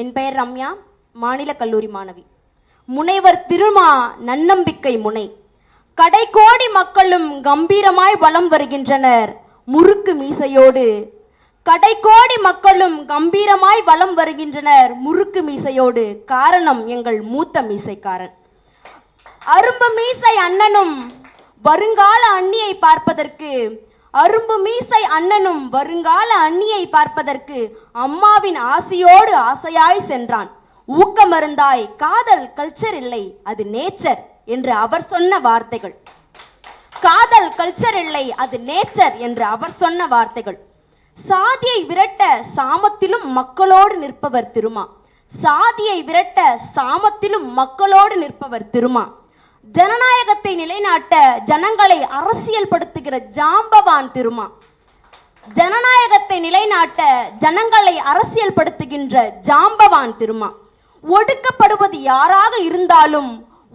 என் பெயர் ரம்யா மாநில கல்லூரி மாணவி. முனைவர் திருமா நன்னம்பிக்கை முனை. கடைக்கோடி மக்களும் கம்பீரமாய் வலம் வருகின்றனர். முறுக்கு மீசையோடு. கடைக்கோடி மக்களும் கம்பீரமாய் வலம் வருகின்றனர். முறுக்கு மீசையோடு. காரணம் எங்கள் மூத்த மீசைக்காரன். அரும்பு மீசை அண்ணனும் வருங்கால அண்ணியை பார்ப்பதற்கு. அரும்பு மீசை அண்ணனும் வருங்கால அண்ணியை பார்ப்பதற்கு அம்மாவின் ஆசையோடு ஆசையாய் சென்றான். ஊக்கமருந்தாய் காதல் கல்ச்சர் இல்லை அது நேச்சர் என்று அவர் சொன்ன வார்த்தைகள். காதல் கல்ச்சர் இல்லை அது நேச்சர் என்று அவர் சொன்ன வார்த்தைகள். சாதியை விரட்ட சாமத்திலும் மக்களோடு நிற்பவர் திருமா. சாதியை விரட்ட சாமத்திலும் மக்களோடு நிற்பவர் திருமா. ஜனநாயகத்தை நிலைநாட்ட ஜனங்களை அரசியல் படுத்துகிற ஜாம்பவான் திருமா. ஜனநாயகத்தை நிலைநாட்ட ஜனங்களை அரசியல் படுத்துகின்ற ஜாம்பவான் திருமா. ஒடுக்கப்படுவது யாராக இருந்தாலும்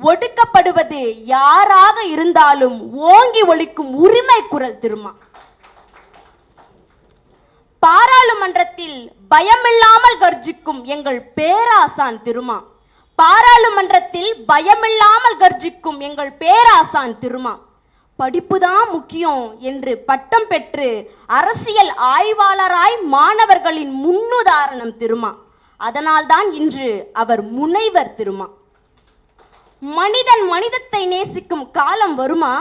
ஒடுக்கப்படுவது யாராக இருந்தாலும் ஓங்கி ஒலிக்கும் உரிமை குரல் திருமா. பாராளுமன்றத்தில் பயமில்லாமல் கர்ஜிக்கும் எங்கள் பேராசான் திருமா. பாராளுமன்றத்தில் பயமில்லாமல் கர்ஜிக்கும் எங்கள் பேராசான் திருமா. படிப்பு தான் முக்கியம் என்று பட்டம் பெற்று அரசியல் ஆய்வாளராய் மாணவர்களின் முன்னுதாரணம் திருமா. அதனால்தான் இன்று அவர் முனைவர் திருமா. மனிதன் மனிதத்தை நேசிக்கும் காலம் வருமா?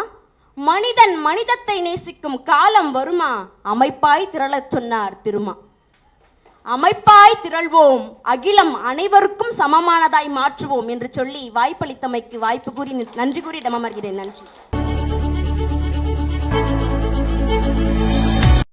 மனிதன் மனிதத்தை நேசிக்கும் காலம் வருமா? அமைப்பாய் திரளச் சொன்னார் திருமா. அமைப்பாய் திரள்வோம் அகிலம் அனைவருக்கும் சமமானதாய் மாற்றுவோம் என்று சொல்லி வாய்ப்பளித்தமைக்கு வாய்ப்பு கூறி நன்றி கூறி இடமர்கிறேன் நன்றி.